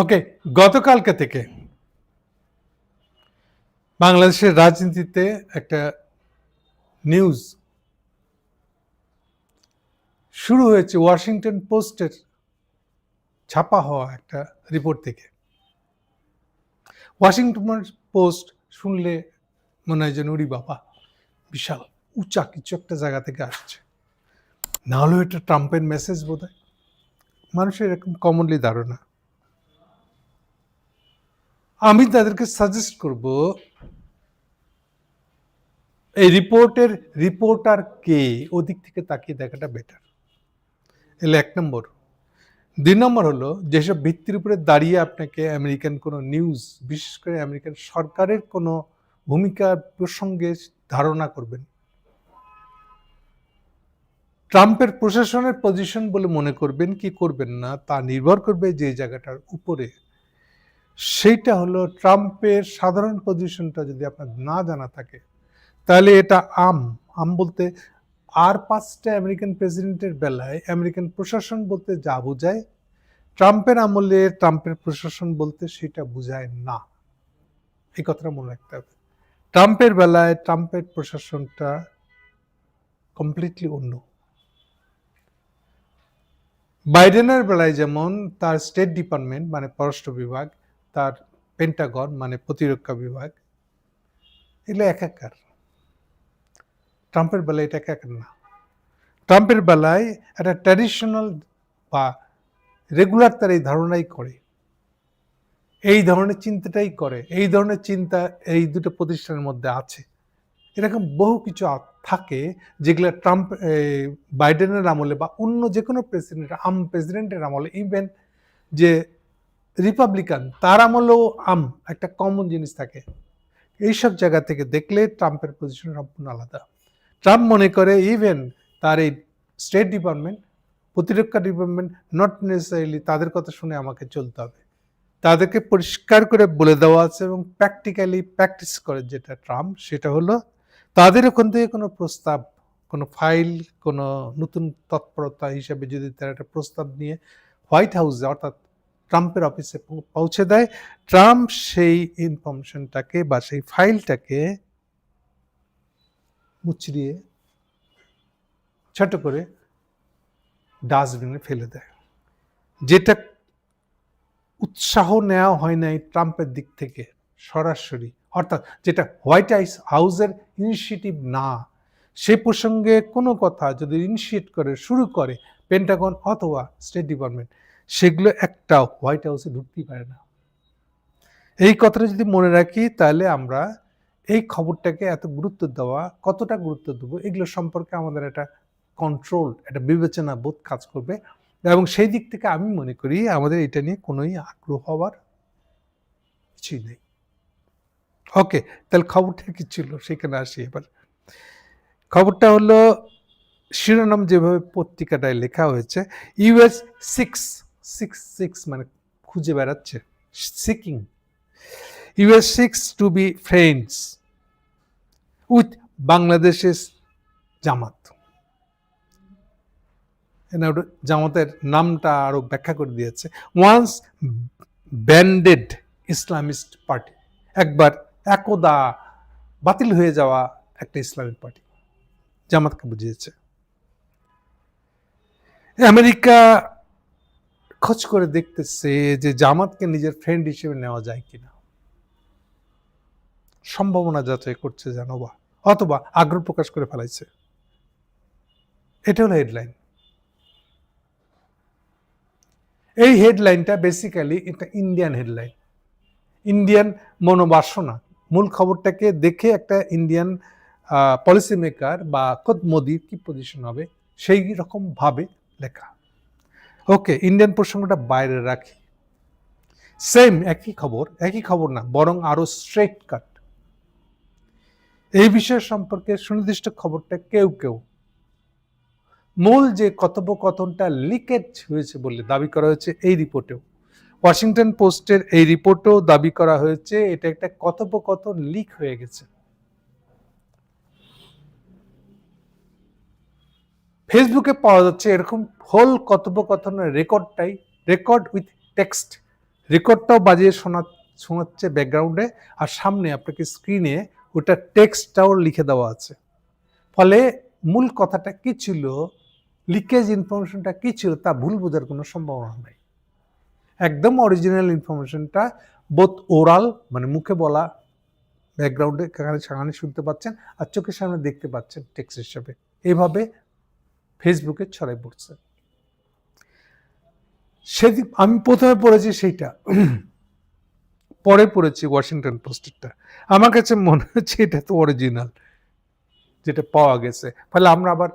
ওকে, গতকালকে থেকে বাংলাদেশের রাজনীতিতে একটা নিউজ শুরু হয়েছে, ওয়াশিংটন পোস্টের ছাপা হওয়া একটা রিপোর্ট থেকে। ওয়াশিংটন পোস্ট শুনলে মনে হয় যেন উড়ি বাবা, বিশাল উঁচা কিছু একটা জায়গা থেকে আসছে। না হলেও এটা ট্রাম্পের মেসেজ বোধ হয় মানুষের এরকম কমনলি ধারণা। আমি তাদেরকে সাজেস্ট করব, এই রিপোর্টের রিপোর্টার কে ওদিক থেকে তাকিয়ে দেখাটা বেটার এলে এক নম্বর। দুই নম্বর হলো, যেসব ভিত্তির উপরে দাঁড়িয়ে আপনাকে আমেরিকান কোনো নিউজ বিশেষ করে আমেরিকান সরকারের কোনো ভূমিকা প্রসঙ্গে ধারণা করবেন। ট্রাম্পের প্রশাসনের পজিশন বলে মনে করবেন কি করবেন না, তা নির্ভর করবে যে জায়গাটার উপরে সেইটা হলো ট্রাম্পের সাধারণ পজিশনটা যদি আপনার না জানা থাকে, তাহলে এটা আম আম বলতে আর পাঁচটা আমেরিকান প্রেসিডেন্টের বেলায় আমেরিকান প্রশাসন বলতে যা বোঝায়, ট্রাম্পের আমলে ট্রাম্পের প্রশাসন বলতে সেটা বোঝায় না। এই কথাটা মনে রাখতে হবে। ট্রাম্পের বেলায় ট্রাম্পের প্রশাসনটা কমপ্লিটলি অন্য। বাইডেনের বেলায় যেমন তার স্টেট ডিপার্টমেন্ট মানে পররাষ্ট্র বিভাগ তার পেন্টাগন মানে প্রতিরক্ষা বিভাগ, এগুলো একাকার ট্রাম্পের বেলায় এটা একাকার না। ট্রাম্পের বেলায় একটা ট্র্যাডিশনাল বা রেগুলার তার এই ধারণাই করে। এই ধরনের চিন্তাটাই করে। এই ধরনের চিন্তা এই দুটো প্রতিষ্ঠানের মধ্যে আছে। এরকম বহু কিছু থাকে যেগুলো ট্রাম্প বাইডেনের আমলে বা অন্য যে কোনো প্রেসিডেন্ট আম প্রেসিডেন্টের আমলে ইভেন যে রিপাবলিকান তার আমলেও আম, একটা কমন জিনিস থাকে। এইসব জায়গা থেকে দেখলে ট্রাম্পের পজিশন সম্পূর্ণ আলাদা। ট্রাম্প মনে করে ইভেন তার এই স্টেট ডিপার্টমেন্ট প্রতিরক্ষা ডিপার্টমেন্ট নট নেসেসারিলি তাদের কথা শুনে আমাকে চলতে হবে। তাদেরকে পরিষ্কার করে বলে দেওয়া আছে এবং প্র্যাকটিক্যালি প্র্যাকটিস করে যেটা ট্রাম্প, সেটা হলো তাদের ওখান থেকে কোনো প্রস্তাব, কোনো ফাইল কোনো নতুন তৎপরতা হিসাবে যদি তারা একটা প্রস্তাব নিয়ে হোয়াইট হাউসে, অর্থাৎ ট্রাম্পের অফিসে পৌঁছে দেয়। ট্রাম্প সেই ইনফরমেশনটাকে বা সেই ফাইলটাকে মুচড়িয়ে ছোট করে ডাস্টবিনে ফেলে দেয়। যেটা উৎসাহ নেওয়া হয় নাই ট্রাম্পের দিক থেকে সরাসরি। অর্থাৎ যেটা হোয়াইট হাউস, হাউসের ইনিশিয়েটিভ না, সে প্রসঙ্গে কোনো কথা যদি ইনিশিয়েট করে, শুরু করে পেন্টাগন অথবা স্টেট ডিপার্টমেন্ট সেগুলো একটা হোয়াইট হাউসে ঢুকতেই পারে না। এই কথাটা যদি মনে রাখি, তাহলে আমরা এই খবরটাকে এত গুরুত্ব দেওয়া, কতটা গুরুত্ব দেবো, এগুলো সম্পর্কে আমাদের একটা কন্ট্রোল একটা বিবেচনা বোধ কাজ করবে। এবং সেই দিক থেকে আমি মনে করি, আমাদের এটা নিয়ে কোনোই আগ্রহ হওয়ার কিছুই নেই। ওকে তাহলে খবরটা কি ছিল? সেখানে আসি এবার। খবরটা হলো, শিরোনাম যেভাবে পত্রিকাটায় লেখা হয়েছে ইউএস সিক্স সিক্স সিক্স মানে খুঁজে বেড়াচ্ছে। Seeking US seeks to be friends with বাংলাদেশের জামাত। জামাতের নামটা আরও ব্যাখ্যা করে দিয়েছে। ওয়ান্স ব্যান্ডেড ইসলামিস্ট পার্টি একবার একদা বাতিল হয়ে যাওয়া একটা ইসলামিক পার্টি জামাতকে বুঝিয়েছে। আমেরিকা খোঁজ করে দেখতেছে যে জামাতকে নিজের ফ্রেন্ড হিসেবে নেওয়া যায় কিনা। সম্ভাবনা যাচাই করছে জানো বা, অথবা আগ্রহ প্রকাশ করে ফেলাইছে। এটা হলো হেডলাইন এই হেডলাইনটা বেসিক্যালি এটা ইন্ডিয়ান হেডলাইন ইন্ডিয়ান মনোবাসনা। মূল খবরটাকে দেখে একটা ইন্ডিয়ান পলিসি মেকার বা খোদ মোদির কি পজিশন হবে, সেই রকম ভাবে লেখা। ওকে ইন্ডিয়ান প্রসঙ্গটা বাইরে রাখি। সেম একই খবর একই খবর না, বরং আরও স্ট্রেট কাট এই বিষয় সম্পর্কে সুনির্দিষ্ট খবরটা কেউ কেউ। মূল যে কথোপকথনটা লিকেজ হয়েছে বলে দাবি করা হয়েছে এই রিপোর্টেও। ওয়াশিংটন পোস্টের এই রিপোর্টেও দাবি করা হয়েছে, এটা একটা কথোপকথন লিক হয়ে গেছে। ফেসবুকে পাওয়া যাচ্ছে এরকম হোল কথোপকথনের রেকর্ডটাই রেকর্ড উইথ টেক্সট রেকর্ডটাও বাজিয়ে শোনা, শোনাচ্ছে ব্যাকগ্রাউন্ডে আর সামনে আপনাকে স্ক্রিনে ওটা টেক্সটটাও লিখে দেওয়া আছে। ফলে মূল কথাটা কি ছিল লিকেজ ইনফরমেশনটা কি ছিল, তা ভুল বোঝার কোনো সম্ভাবনা নেই। একদম অরিজিনাল ইনফরমেশনটা বোধ ওরাল মানে মুখে বলা ব্যাকগ্রাউন্ডে সেখানে শুনতে পাচ্ছেন, আর চোখের সামনে দেখতে পাচ্ছেন টেক্সট হিসাবে। এইভাবে ফেসবুকে ছড়াই পড়ছে। সেদিন আমি প্রথমে পড়েছি সেইটা। পরে পড়েছি ওয়াশিংটন পোস্টেরটা আমার কাছে মনে হচ্ছে এটা তো অরিজিনাল যেটা পাওয়া গেছে। ফলে আমরা আবার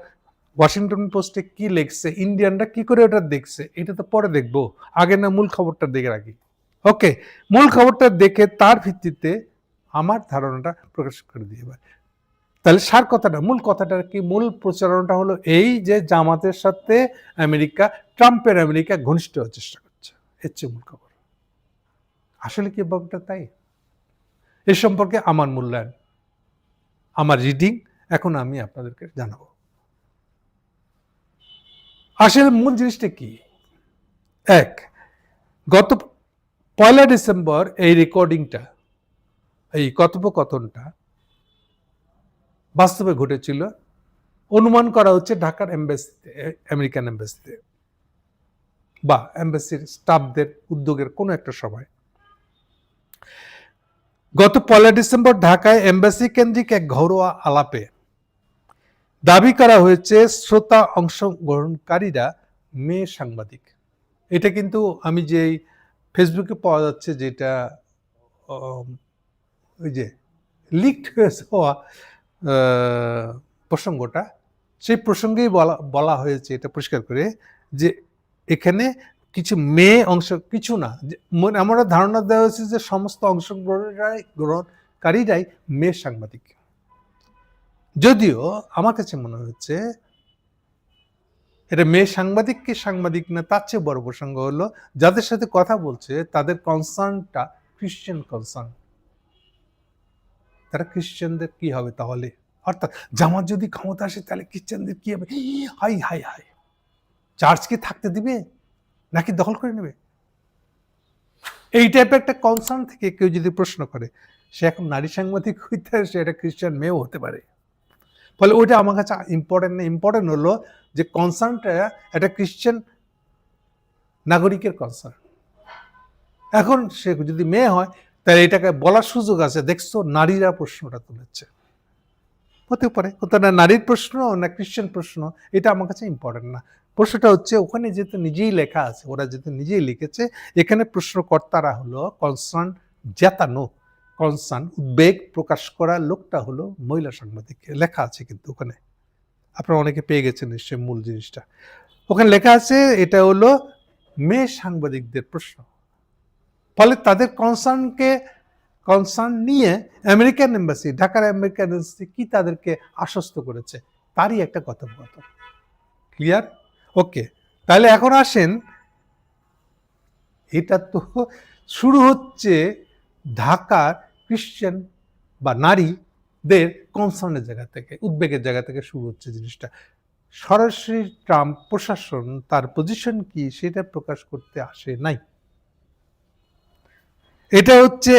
ওয়াশিংটন পোস্টে কি লিখছে ইন্ডিয়ানরা কি করে ওটা দেখছে, এটা তো পরে দেখব। আগে না মূল খবরটা দেখে রাখি। ওকে মূল খবরটা দেখে তার ভিত্তিতে আমার ধারণাটা প্রকাশ করে দিয়ে এবার। তাহলে সার কথাটা, মূল কথাটা কি? মূল প্রচারণাটা হলো এই যে জামাতের সাথে আমেরিকা, ট্রাম্পের আমেরিকা ঘনিষ্ঠ হওয়ার চেষ্টা করছে। এর চেয়ে মূল খবর। আসলে কি ব্যাপারটা তাই? এ সম্পর্কে আমার মূল্যায়ন, আমার রিডিং এখন আমি আপনাদেরকে জানাব। আসলে মূল জিনিসটা কি? এক, গত পয়লা ডিসেম্বর এই রেকর্ডিংটা এই কথোপকথনটা বাস্তবে ঘটেছিল। অনুমান করা হচ্ছে ঢাকার এম্বাসিতে আমেরিকান এম্বাসিতে বা এম্বাসির স্টাফদের উদ্যোগের কোনো একটা সময়। গত পয়লা ডিসেম্বর ঢাকায় এম্বাসি কেন্দ্রিক এক ঘরোয়া আলাপে দাবি করা হয়েছে শ্রোতা অংশগ্রহণকারীরা মেয়ে সাংবাদিক। এটা কিন্তু আমি যেই ফেসবুকে পাওয়া যাচ্ছে যেটা ওই যে লিকড হয়ে যাওয়া আহ, প্রসঙ্গটা, সেই প্রসঙ্গেই বলা বলা হয়েছে, এটা পরিষ্কার করে যে এখানে কিছু মেয়ে অংশ, কিছু না মনে- আমরা ধারণা দেওয়া হয়েছে যে সমস্ত অংশগ্রহণকারী, গ্রহণকারীরাই মেয়ে সাংবাদিক। যদিও আমার কাছে মনে হচ্ছে এটা মেয়ে সাংবাদিক কি সাংবাদিক না, তার চেয়ে বড় প্রসঙ্গ হলো, যাদের সাথে কথা বলছে, তাদের কনসার্নটা খ্রিশ্চান কনসার্ন তারা খ্রিশ্চানদের কি হবে তাহলে? অর্থাৎ জামাত যদি ক্ষমতা আসে, তাহলে খ্রিশ্চানদের কি হবে? High high high. চার্চ কি থাকতে দিবে? নাকি দখল করে নেবে? এই টাইপের একটা কনসার্ন থেকে কেউ যদি প্রশ্ন করে, সে এখন নারী সাংবাদিক হইতে, সে একটা খ্রিস্টান মেয়েও হতে পারে। ফলে ওইটা আমার কাছে ইম্পর্টেন্ট না ইম্পর্টেন্ট হলো যে কনসার্নটা একটা খ্রিশ্চান নাগরিকের কনসার্ন এখন সে যদি মেয়ে হয় তাহলে এটাকে বলার সুযোগ আছে। দেখছ, নারীরা প্রশ্নটা তুলেছে। হতে পারে। না, নারীর প্রশ্ন, না খ্রিশ্চান প্রশ্ন, এটা আমার কাছে ইম্পর্টেন্ট না। প্রশ্নটা হচ্ছে, ওখানে যেহেতু নিজেই লেখা আছে, ওরা যেহেতু নিজেই লিখেছে, এখানে প্রশ্নকর্তারা হলো কনসার্ন জেতানো কনসার্ন উদ্বেগ প্রকাশ করা লোকটা হলো মহিলা সাংবাদিক। লেখা আছে কিন্তু ওখানে। আপনারা অনেকে পেয়ে গেছেন নিশ্চয়ই মূল জিনিসটা। ওখানে লেখা আছে, এটা হলো মেয়ে সাংবাদিকদের প্রশ্ন। ফলে তাদের কনসার্নকে কনসার্ন নিয়ে আমেরিকান এম্বাসি ঢাকার আমেরিকান এম্বাসি কি তাদেরকে আশ্বস্ত করেছে? তারই একটা কথোপকথন ক্লিয়ার ওকে তাহলে এখন আসেন, এটা তো শুরু হচ্ছে ঢাকার খ্রিশ্চান বা নারীদের কনসার্নের জায়গা থেকে, উদ্বেগের জায়গা থেকে শুরু হচ্ছে জিনিসটা। সরাসরি ট্রাম্প প্রশাসন, তার পজিশন কি সেটা প্রকাশ করতে আসে নাই। এটা হচ্ছে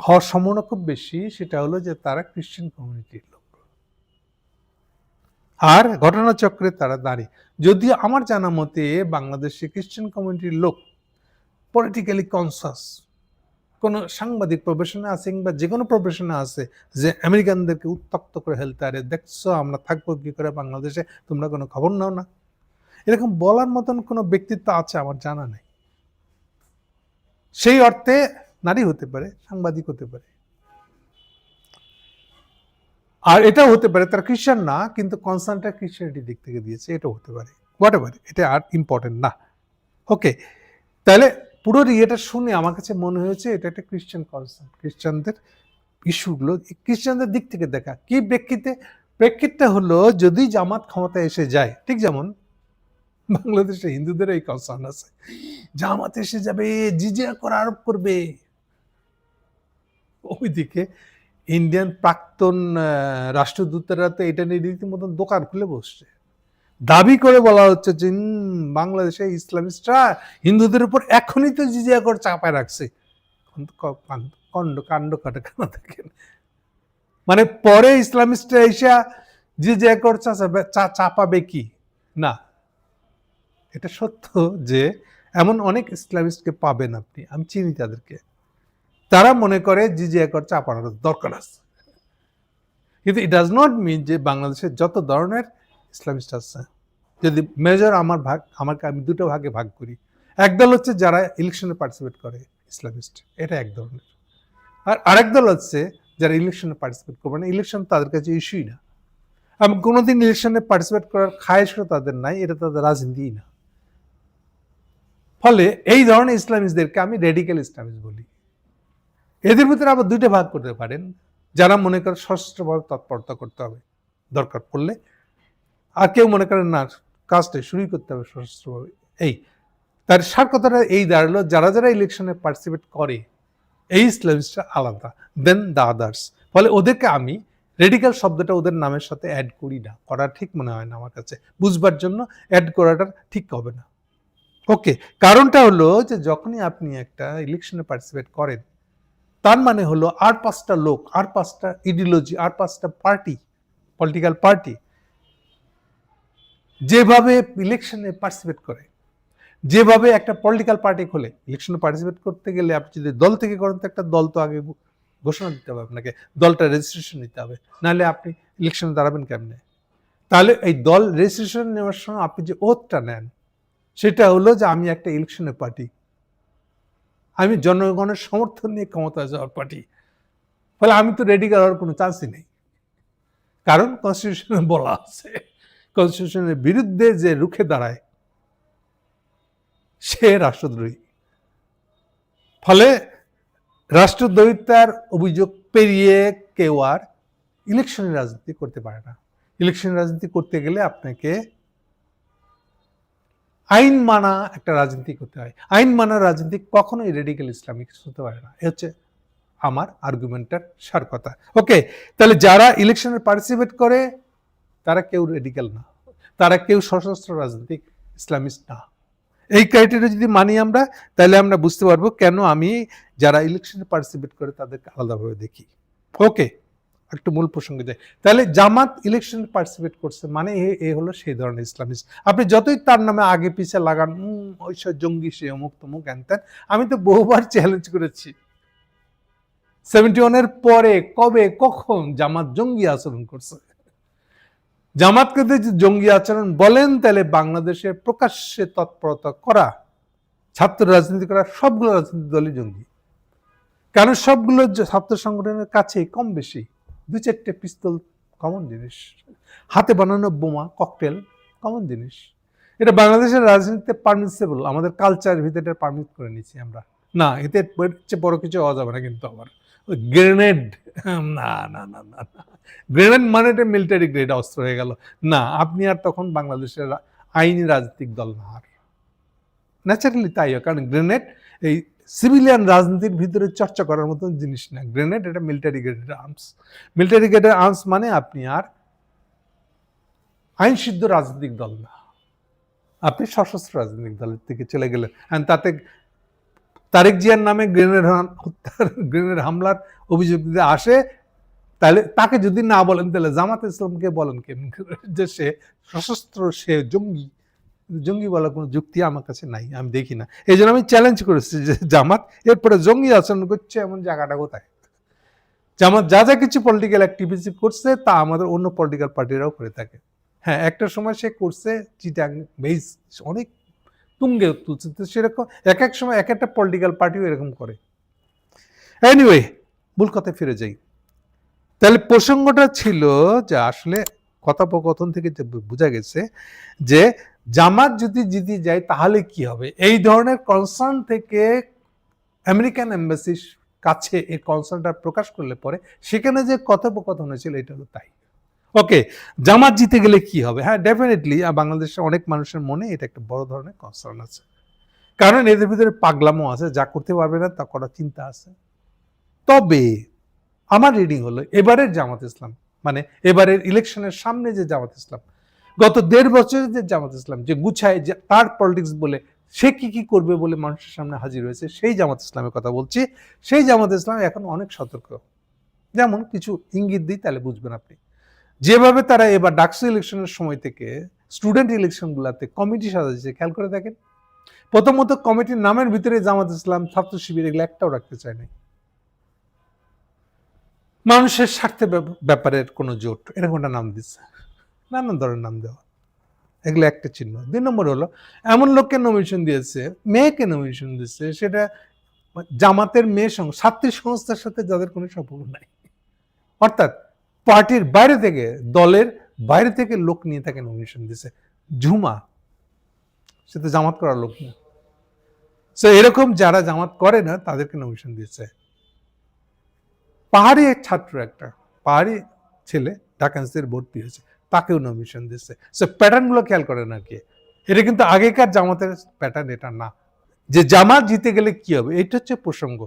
হওয়ার সম্ভাবনা খুব বেশি, সেটা হলো যে তারা খ্রিশ্চান কমিউনিটির লোক। আর ঘটনাচক্রে তারা দাঁড়িয়ে যদিও আমার জানা মতে বাংলাদেশে খ্রিশ্চান কমিউনিটির লোক পলিটিক্যালি কনসাস কোনো সাংবাদিক প্রফেশনে আছে কিংবা যে কোনো প্রফেশনে আছে, যে আমেরিকানদেরকে উত্তক্ত করে ফেলতে, আরে দেখছ, আমরা থাকব কি করে বাংলাদেশে? তোমরা কোনো খবর নাও না? এরকম বলার মতন কোনো ব্যক্তিত্ব আছে আমার জানা নেই। সেই অর্থে নারী হতে পারে, সাংবাদিক হতে পারে। আর এটাও হতে পারে, তারা খ্রিস্টান না, কিন্তু কনসার্নটা খ্রিস্টানিটির দিক থেকে দিয়েছে, এটাও হতে পারে। হোয়াট এভার এটা আর ইম্পর্টেন্ট না। ওকে তাহলে পুরো ইয়েটা শুনে আমার কাছে মনে হয়েছে এটা একটা খ্রিস্টান কনসার্ন খ্রিস্টানদের ইস্যুগুলো খ্রিস্টানদের দিক থেকে দেখা। কি প্রেক্ষিতে? প্রেক্ষিতটা হলো যদি জামাত ক্ষমতায় এসে যায়, ঠিক যেমন বাংলাদেশে হিন্দুদের এই কনসার্ন আছে। জামাত এসে যাবে, জিজিয়া করা আরোপ করবে। ওইদিকে ইন্ডিয়ান প্রাক্তন রাষ্ট্রদূতেরা তো এটা নিয়ে রীতিমতন দোকান খুলে বসছে। দাবি করে বলা হচ্ছে যে বাংলাদেশে ইসলামিস্টরা হিন্দুদের উপর এখনই তো জিজিয়া করে চাপায় রাখছে। কাণ্ড- কণ্ড কেন দেখেন। মানে পরে ইসলামিস্টরা এসে জিজিয়া কর চাপাবে কি? না। এটা সত্য যে এমন অনেক ইসলামিস্টকে পাবেন আপনি, আমি চিনি তাদেরকে। তারা মনে করে জি জিজিয়া কর চাপানোর দরকার আছে। কিন্তু ইট ডাজ নট মিন যে বাংলাদেশের যত ধরনের ইসলামিস্ট আছে, যদি মেজর আমার ভাগ, আমাকে আমি দুটো ভাগে ভাগ করি। একদল হচ্ছে যারা ইলেকশনে পার্টিসিপেট করে, ইসলামিস্ট, এটা এক ধরনের। আর আরেক দল হচ্ছে যারা ইলেকশনে পার্টিসিপেট করবে না ইলেকশন তাদের কাছে ইস্যুই না। আমি কোনোদিন ইলেকশনে পার্টিসিপেট করার খায়েশও তাদের নাই, এটা তাদের রাজনীতিই না। ফলে এই ধরনের ইসলামিস্টদেরকে আমি রেডিক্যাল ইসলামিস্ট বলি। এদের ভিতরে আবার দুইটা ভাগ করতে পারেন। যারা মনে করে সশস্ত্রভাবে তৎপরতা করতে হবে, দরকার পড়লে। আর কেউ মনে করেন, না, কাজটা শুরুই করতে হবে সশস্ত্রভাবে। এই, তার সার কথাটা এই দাঁড়াল, যারা যারা ইলেকশনে পার্টিসিপেট করে, এই ইসলামিস্টরা আলাদা দেন দ্য আদার্স ফলে ওদেরকে আমি রেডিক্যাল শব্দটা ওদের নামের সাথে অ্যাড করি না, করা ঠিক মনে হয় না আমার কাছে। বুঝবার জন্য অ্যাড করাটা ঠিক হবে না। ওকে কারণটা হলো যে যখনই আপনি একটা ইলেকশনে পার্টিসিপেট করেন, তার মানে হলো আর পাঁচটা লোক, আর পাঁচটা ইডিওলজি আর পাঁচটা পার্টি পলিটিক্যাল পার্টি যেভাবে ইলেকশনে পার্টিসিপেট করে, যেভাবে একটা পলিটিক্যাল পার্টি খোলে ইলেকশনে পার্টিসিপেট করতে গেলে আপনি যদি দল থেকে করেন, তো একটা দল তো আগে ঘোষণা দিতে হবে আপনাকে, দলটা রেজিস্ট্রেশন নিতে হবে, নাহলে আপনি ইলেকশনে দাঁড়াবেন কেমনে? তাহলে এই দল রেজিস্ট্রেশন নেওয়ার সময় আপনি যে ওথটা নেন সেটা হলো যে আমি একটা ইলেকশনের পার্টি। আমি জনগণের সমর্থন নিয়ে ক্ষমতায় যাওয়ার পার্টি। ফলে আমি তো রেডি করার কোনো চান্সই নেই। কারণ কনস্টিটিউশনে বলা আছে কনস্টিটিউশনের বিরুদ্ধে যে রুখে দাঁড়ায়, সে রাষ্ট্রদ্রোহী। ফলে রাষ্ট্রদ্রোহিতার অভিযোগ পেরিয়ে কেউ আর ইলেকশনের রাজনীতি করতে পারে না। ইলেকশন রাজনীতি করতে গেলে আপনাকে আইন মানা একটা রাজনীতি করতে হয়। আইন মানা রাজনীতি কখনোই রেডিক্যাল ইসলামিক হতে পারে না। এ হচ্ছে আমার আর্গুমেন্টের সার কথা ওকে তাহলে যারা ইলেকশনে পার্টিসিপেট করে, তারা কেউ রেডিক্যাল না। তারা কেউ সশস্ত্র রাজনীতিক ইসলামিস্ট না। এই ক্রাইটেরিয়া যদি মানি আমরা, তাহলে আমরা বুঝতে পারব কেন আমি যারা ইলেকশনে পার্টিসিপেট করে, তাদেরকে আলাদাভাবে দেখি। ওকে একটু মূল প্রসঙ্গে যাই। তাহলে জামাত ইলেকশনে পার্টিসিপেট করছে মানে এ হলো সেই ধরনের ইসলামিস্ট আপনি যতই তার নামে আগে পিছে লাগান ওই সব জঙ্গি সে অমুক তমুক হ্যান ত্যান আমি তো বহুবার চ্যালেঞ্জ করেছি। সেভেন্টি ওয়ানের পরে, কবে, কখন জামাত জঙ্গি আচরণ করছে? জামাতকে যদি জঙ্গি আচরণ বলেন, তাহলে বাংলাদেশে প্রকাশ্যে তৎপরতা করা, ছাত্র রাজনীতি করা, সবগুলো রাজনীতি দলই জঙ্গি। কারণ সবগুলো ছাত্র সংগঠনের কাছেই, কম বেশি? দু চারটে পিস্তল কমন জিনিস। হাতে বানানো বোমা ককটেল কমন জিনিস। এটা বাংলাদেশের রাজনীতিতে পারমিসেবল আমাদের কালচারের ভিতরে এটা পারমিট করে নিয়েছি আমরা। না, এতে চেয়ে বড় কিছু হওয়া যাবে না কিন্তু আবার। গ্রেনেড না না না না গ্রেনেড মানে এটা মিলিটারি গ্রেড অস্ত্র হয়ে গেল। না, আপনি আর তখন বাংলাদেশের আইনি রাজনৈতিক দল না আর। ন্যাচারালি তাই কারণ গ্রেনেড এই সিভিলিয়ান রাজনীতির ভিতরে চর্চা করার মতো জিনিস না। গ্রেনেড এটা মিলিটারি গ্রেডের আর্মস মিলিটারি গ্রেডের আর্মস মানে আপনি আর আইন সিদ্ধ রাজনৈতিক দল না। আপনি সশস্ত্র রাজনৈতিক দলের থেকে চলে গেলেন। অ্যান্ড তাতে তারেক জিয়ার নামে গ্রেনেড হত্যার গ্রেনেড হামলার অভিযোগ যদি আসে, তাহলে তাকে যদি না বলেন, তাহলে জামাত ইসলামকে বলেন কেন যে সে সশস্ত্র, সে জঙ্গি জঙ্গি বলার কোনো যুক্তি আমার কাছে নাই, আমি দেখি না। এই জন্য আমি চ্যালেঞ্জ করেছি যে জামাত, এরপরে জঙ্গি আচরণ করছে এমন জায়গাটা কোথায়? জামাত যা যা কিছু পলিটিক্যাল অ্যাক্টিভিটি করছে, তা আমাদের অন্য পলিটিক্যাল পার্টিরাও করে থাকে। হ্যাঁ একটা সময় সে করছে চিটাং বেস অনেক তুঙ্গে তুলছে, তো সেরকম এক এক সময় এক একটা পলিটিক্যাল পার্টিও এরকম করে। এনিওয়ে মূল কথায় ফিরে যাই। তাহলে প্রসঙ্গটা ছিল যে আসলে কথোপকথন থেকে বোঝা গেছে যে জামাত যদি জিতে যায়, তাহলে কি হবে? এই ধরনের কনসার্ন থেকে আমেরিকান এম্বাসির কাছে এই কনসার্নটা প্রকাশ করলে পরে সেখানে যে কথোপকথন হয়েছিল, এটা হলো তাই। ওকে জামাত জিতে গেলে কি হবে? হ্যাঁ ডেফিনেটলি বাংলাদেশের অনেক মানুষের মনে এটা একটা বড় ধরনের কনসার্ন আছে। কারণ এদের ভিতরে পাগলামো আছে, যা করতে পারবে না, তা করার চিন্তা আছে। তবে আমার রিডিং হলো, এবারের জামাত ইসলাম মানে এবারের ইলেকশনের সামনে যে জামাত ইসলাম, গত দেড় বছরে যে জামাত ইসলাম, যে গুছায়, যে তার পলিটিক্স বলে সে কি কি করবে বলে মানুষের সামনে হাজির হয়েছে, সেই জামাত ইসলামের কথা বলছি। সেই জামাত ইসলাম এখন অনেক সতর্ক। যেমন কিছু ইঙ্গিত দিই, তাহলে বুঝবেন আপনি। যেভাবে তারা এবার ডাকসু ইলেকশনের সময় থেকে স্টুডেন্ট ইলেকশনগুলোতে কমিটি সাজাচ্ছে, খেয়াল করে দেখেন। প্রথমত কমিটির নামের ভিতরে জামাত ইসলাম, ছাত্র শিবির, এগুলো একটাও রাখতে চায় নাই। মানুষের স্বার্থে ব্যাপ- ব্যাপারের কোনো জোট এরকম একটা নাম দিচ্ছে? নানান ধরনের নাম দেওয়া। এগুলো একটা চিহ্ন। দুই নম্বর হলো, এমন লোককে নমিনেশন দিয়েছে, মেয়েকে নমিনেশন দিয়েছে, সেটা জামাতের মেয়ে সঙ্গে ছাত্রী সংস্থার সাথে যাদের কোনো সম্পর্ক নাই। অর্থাৎ পার্টির বাইরে থেকে, দলের বাইরে থেকে লোক নিয়ে তাকে নমিনেশন দিয়েছে। ঝুমা। সে তো জামাত করার লোক না। সো এরকম যারা জামাত করে না, তাদেরকে নমিনেশন দিয়েছে। পাহাড়ি ছাত্র একটা পাহাড়ি ছেলে ঢাকা ইউনিভার্সিটির ভর্তি হয়েছে, তাকেও নমিশন দিচ্ছে। সো প্যাটার্নগুলো খেয়াল করে না কি। এটা কিন্তু আগেকার জামাতের প্যাটার্ন এটা না। যে জামাত জিতে গেলে কি হবে? এটা হচ্ছে প্রসঙ্গ।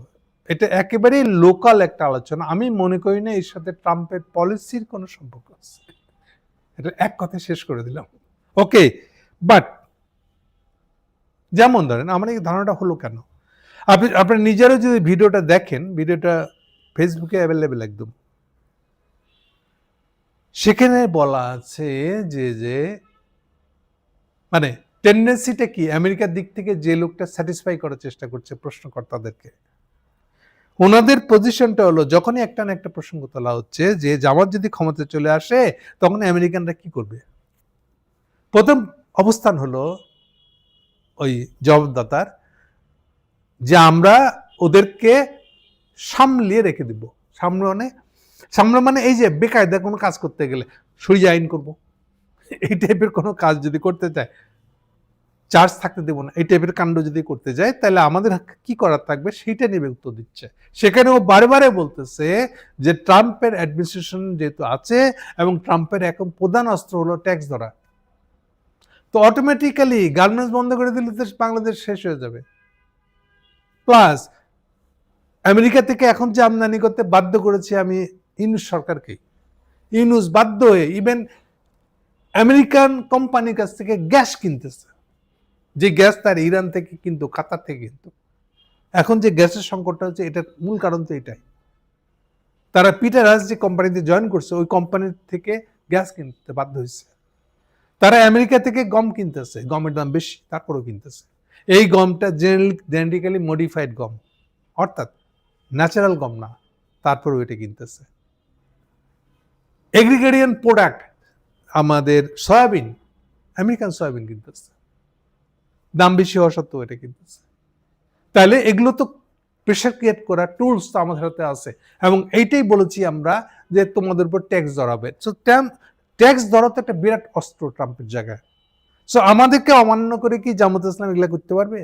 এটা একেবারেই লোকাল একটা আলোচনা। আমি মনে করি না এর সাথে ট্রাম্পের পলিসির কোনো সম্পর্ক আছে। এটা এক কথায় শেষ করে দিলাম। ওকে বাট যেমন ধরেন, আমার এই ধারণাটা হলো কেন? আপনি, আপনার নিজেরও যদি ভিডিওটা দেখেন, ভিডিওটা ফেসবুকে অ্যাভেলেবেল একদম। সেখানে বলা আছে যে যে মানে টেন্ডেন্সিটা কি? আমেরিকার দিক থেকে যে লোকটা স্যাটিসফাই করার চেষ্টা করছে প্রশ্নকর্তাদেরকে। ওনাদের পজিশনটা হলো, যখনই একটা না একটা প্রসঙ্গ তোলা হচ্ছে, যে জামাত যদি ক্ষমতায় চলে আসে, তখন আমেরিকানরা কি করবে? প্রথম অবস্থান হলো ওই জবাবদাতার, যে আমরা ওদেরকে সামলিয়ে রেখে দিব। সামনে মানে সামনে মানে এই যে বেকায়দা কোনো কাজ করতে গেলে সরিয়ে আইন করব। এই টাইপের কোনো কাজ যদি করতে চায় চার্জ থাকতে দেবো না। এই টাইপের কাণ্ড যদি করতে যায়, তাহলে আমাদের কি করার থাকবে? সেইটা নিয়ে উত্তর দিচ্ছে। সেখানে ও বারে বলতেছে যে ট্রাম্পের অ্যাডমিনিস্ট্রেশন যেহেতু আছে এবং ট্রাম্পের এখন প্রধান অস্ত্র হলো ট্যাক্স ধরা। তো অটোমেটিক্যালি গার্মেন্টস বন্ধ করে দিলে তো বাংলাদেশ শেষ হয়ে যাবে। প্লাস আমেরিকা থেকে এখন যে আমদানি করতে বাধ্য করেছি আমি ইউনুস সরকারকে ইউনুস বাধ্য হয়ে ইভেন আমেরিকান কোম্পানির কাছ থেকে গ্যাস কিনতেছে। যে গ্যাস তার ইরান থেকে কিন্তু, কাতার থেকে কিন্তু। এখন যে গ্যাসের সংকটটা হচ্ছে, এটার মূল কারণ তো এটাই। তারা পিটার হাস যে কোম্পানিতে জয়েন করছে, ওই কোম্পানির থেকে গ্যাস কিনতে বাধ্য হয়েছে। তারা আমেরিকা থেকে গম কিনতেছে, গমের দাম বেশি, তারপরেও কিনতেছে। এই গমটা জেনেটিক্যালি মডিফাইড গম। অর্থাৎ ন্যাচারাল গম না, তারপরেও এটা কিনতেছে। এগ্রিগেরিয়ান প্রোডাক্ট আমাদের সয়াবিন, আমেরিকান সয়াবিন কিনতেছে। দাম বেশি হওয়া সত্ত্বেও এটা কিনতেছে। তাহলে এগুলো তো প্রেশার ক্রিয়েট করার টুলস তো আমাদের হাতে আছে এবং এইটাই বলেছি আমরা যে তোমাদের উপর ট্যাক্স ধরাবে। সো ট্যাক্স ধরা তো একটা বিরাট অস্ত্র ট্রাম্পের জায়গায়। সো আমাদেরকে অমান্য করে কি জামাত ইসলাম এগুলা করতে পারবে?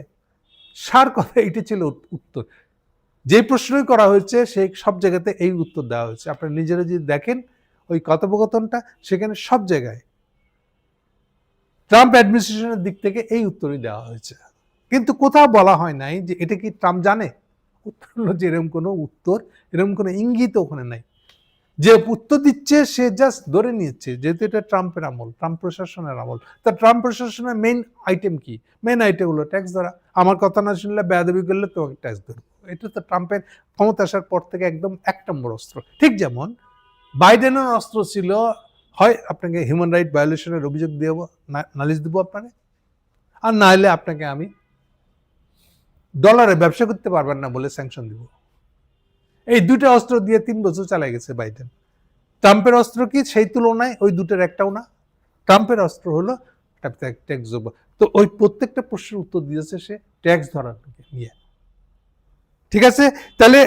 সার কথা, এইটা ছিল উত্তর। যে প্রশ্নই করা হয়েছে সেই সব জায়গাতে এই উত্তর দেওয়া হয়েছে। আপনারা নিজেরা যদি দেখেন ওই কথোপকথনটা, সেখানে সব জায়গায় ট্রাম্প অ্যাডমিনিস্ট্রেশনের দিক থেকে এই উত্তরই দেওয়া হয়েছে। কিন্তু কোথাও বলা হয় নাই যে এটা কি ট্রাম্প জানে? উত্তর হলো যে এরকম কোনো উত্তর, এরকম কোনো ইঙ্গিত ওখানে নাই। যে উত্তর দিচ্ছে, সে জাস্ট ধরে নিচ্ছে যেহেতু এটা ট্রাম্পের আমল ট্রাম্প প্রশাসনের আমল। তা ট্রাম্প প্রশাসনের মেইন আইটেম কি? মেইন আইটেম হলো ট্যাক্স ধরা। আমার কথা না শুনলে বেয়াদবি করলে তোমাকে ট্যাক্স ধরবো। এটা তো ট্রাম্পের ক্ষমতা আসার পর থেকে একদম এক নম্বর অস্ত্র। ঠিক যেমন বাইডেনের অস্ত্র ছিল, হয় আপনাকে হিউম্যান রাইট ভায়োলেশনের অভিযোগ দিয়ে নালিশ দেবো আপনাকে, আর না হলে আপনাকে আমি ডলারে ব্যবসা করতে পারবেন না বলে স্যাংশন দিব। এই দুটো অস্ত্র দিয়ে তিন বছর চালাই গেছে বাইডেন। ট্রাম্পের অস্ত্র কি? সেই তুলনায় ওই দুটোর একটাও না। ট্রাম্পের অস্ত্র হলো ট্যাক্স দেব তো ওই প্রত্যেকটা প্রশ্নের উত্তর দিয়েছে সে ট্যাক্স ধরার নিয়ে। ঠিক আছে? তাহলে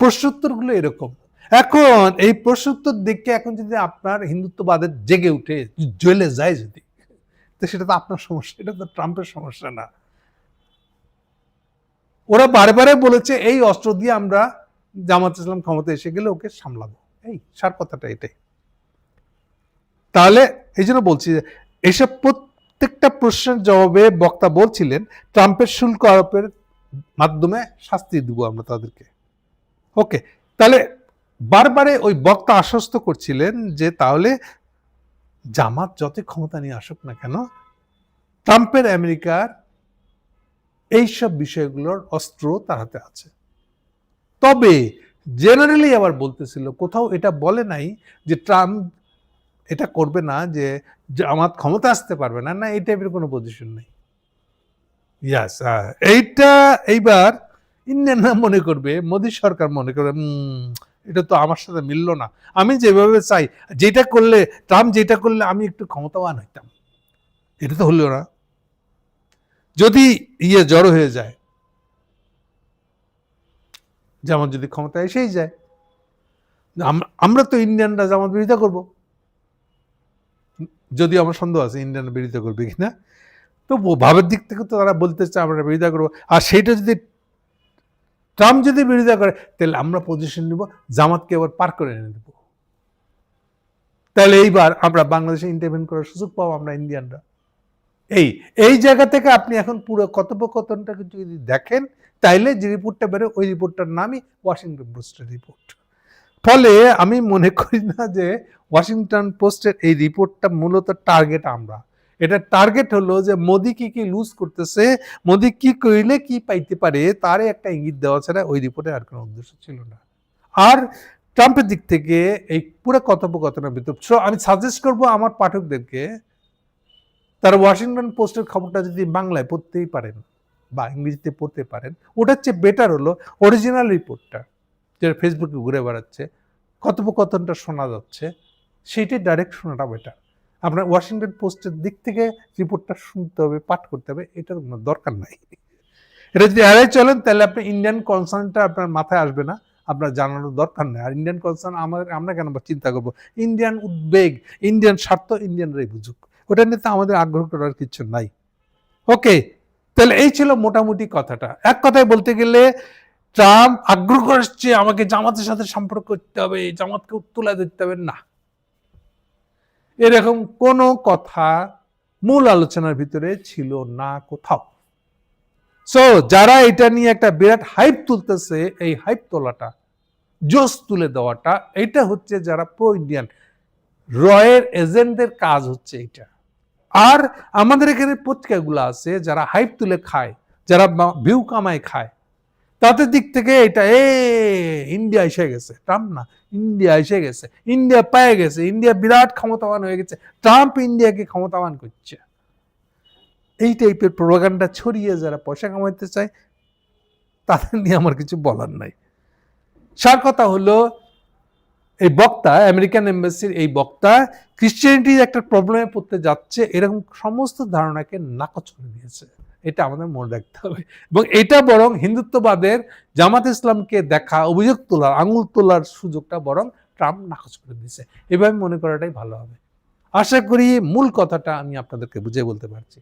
প্রশ্নোত্তরগুলো এরকম। এখন এই প্রশ্নোত্তর দেখে এখন যদি আপনার হিন্দুত্ববাদের জেগে উঠে জ্বলে যায় যদি, তো সেটা তো আপনার সমস্যা, এটা তো ট্রাম্পের সমস্যা না। ওরা বারে বলেছে, এই অস্ত্র দিয়ে আমরা জামাত ইসলাম ক্ষমতা এসে গেলে ওকে সামলাবো। এই সার কথাটা এটাই। তাহলে এই জন্য বলছি যে এইসব প্রত্যেকটা প্রশ্নের জবাবে বক্তা বলছিলেন, ট্রাম্পের শুল্ক আরোপের মাধ্যমে শাস্তি দিব আমরা তাদেরকে। ওকে, তাহলে বারবারে ওই বক্তা আশ্বস্ত করছিলেন যে তাহলে জামাত যতই ক্ষমতা নিয়ে আসুক না কেন, ট্রাম্পের আমেরিকার এইসব বিষয়গুলোর অস্ত্র তার হাতে আছে। তবে জেনারেলি আবার বলতেছিল, কোথাও এটা বলে নাই যে ট্রাম্প এটা করবে না, যে জামাত ক্ষমতা আসতে পারবে না না, এই টাইপের কোনো পজিশন নেই। ইয়াস এইটা এইবার ইন্ডিয়ানরা মনে করবে, মোদী সরকার মনে করবে এটা তো আমার সাথে মিলল না। আমি যেভাবে চাই, যেটা করলে, ট্রাম্প যেটা করলে আমি একটু ক্ষমতাবান হইতাম। এটা তো হলো না। যদি ইয়ে জড়ো হয়ে যায় যেমন যদি ক্ষমতা এসেই যায়, আম- আমরা তো ইন্ডিয়ানরা জামাত বিরোধিতা করব। যদি আমার সন্দেহ আছে, ইন্ডিয়ানরা বিরোধিতা করবে কিনা তো ভাবের দিক থেকে তো তারা বলতে চায়, আমরা বিরোধিতা করব। আর সেইটা যদি ট্রাম্প যদি বিরোধিতা করে, তাহলে আমরা পজিশন নিব, জামাতকে এবার পার করে এনে দেবো। তাহলে এইবার আমরা বাংলাদেশে ইন্টারভেন করার সুযোগ পাবো আমরা ইন্ডিয়ানরা এই এই জায়গা থেকে আপনি এখন পুরো কথোপকথনটা যদি দেখেন, তাইলে যে রিপোর্টটা বেরো ওই রিপোর্টটার নামই ওয়াশিংটন পোস্টের রিপোর্ট ফলে আমি মনে করি না যে ওয়াশিংটন পোস্টের এই রিপোর্টটা মূলত টার্গেট আমরা। এটা টার্গেট হলো যে মোদি কি কি লুজ করতেছে মোদি কি করিলে কি পাইতে পারে তারে একটা ইঙ্গিত দেওয়া ছাড়া ওই রিপোর্টে আর কোনো উদ্দেশ্য ছিল না। আর ট্রাম্পের দিক থেকে এই পুরো কথোপকথনের ভিতর So, আমি সাজেস্ট করব আমার পাঠকদেরকে তারা ওয়াশিংটন পোস্টের খবরটা যদি বাংলায় পড়তেই পারেন বা ইংরেজিতে পড়তে পারেন ওটার চেয়ে বেটার হলো অরিজিনাল রিপোর্টটা যেটা ফেসবুকে ঘুরে বেড়াচ্ছে কথোপকথনটা শোনা যাচ্ছে সেইটাই ডাইরেক্ট শোনাটা বেটার আপনার ওয়াশিংটন পোস্টের দিক থেকে রিপোর্টটা শুনতে হবে, পাঠ করতে হবে, এটার কোনো দরকার নাই। এটা যদি এড়াই চলেন, তাহলে আপনি ইন্ডিয়ান কনসার্নটা আপনার মাথায় আসবে না, আপনার জানানোর দরকার নেই। আর ইন্ডিয়ান কনসার্ন আমাদের, আমরা কেন চিন্তা করব? ইন্ডিয়ান উদ্বেগ ইন্ডিয়ান স্বার্থ ইন্ডিয়ানরাই বুঝুক। ওটা নিয়ে তো আমাদের আগ্রহ করার কিছু নাই। ওকে তাহলে এই ছিল মোটামুটি কথাটা। এক কথায় বলতে গেলে, ট্রাম্প আগ্রহ করছে আমাকে জামাতের সাথে সম্পর্ক করতে হবে, জামাতকে তুলে দিতে হবে। না। এরকম কোনো কথা মূল আলোচনার ভিতরে ছিল না কোথাও। সো যারা এটা নিয়ে একটা বিরাট হাইপ তুলতেছে, এই হাইপ তোলাটা জোস তুলে দেওয়াটা, এটা হচ্ছে যারা প্রো ইন্ডিয়ান রয়ের এজেন্টদের কাজ হচ্ছে এটা। আর আমাদের এখানে পত্রিকাগুলো আছে যারা হাইপ তুলে খায়, যারা ভিউ কামায় খায়। তাদের দিক থেকে এটা, এ, ইন্ডিয়া এসে গেছে। ট্রাম্প না, ইন্ডিয়া এসে গেছে। ইন্ডিয়া পেয়ে গেছে। ইন্ডিয়া বিরাট ক্ষমতাবান হয়ে গেছে। ট্রাম্প ইন্ডিয়াকে ক্ষমতাবান করছে। এই টাইপের প্রোপাগান্ডা ছড়িয়ে যারা পয়সা কামাইতে চায়, তাদের নিয়ে আমার কিছু বলার নাই। সার কথা হলো, এই বক্তা, আমেরিকান এম্বাসির এই বক্তা ক্রিশ্চিয়ানিটির একটা প্রবলেমে পড়তে যাচ্ছে, এরকম সমস্ত ধারণাকে নাকচ করে দিয়েছে। এটা আমাদের মনে রাখতে হবে। এবং এটা বরং হিন্দুত্ববাদের জামাত ইসলামকে দেখা, অভিযোগ তোলার, আঙুল তোলার সুযোগটা বরং ট্রাম্প নাকচ করে দিয়েছে। এভাবে মনে করাটাই ভালো হবে। আশা করি মূল কথাটা আমি আপনাদেরকে বুঝে বলতে পারছি।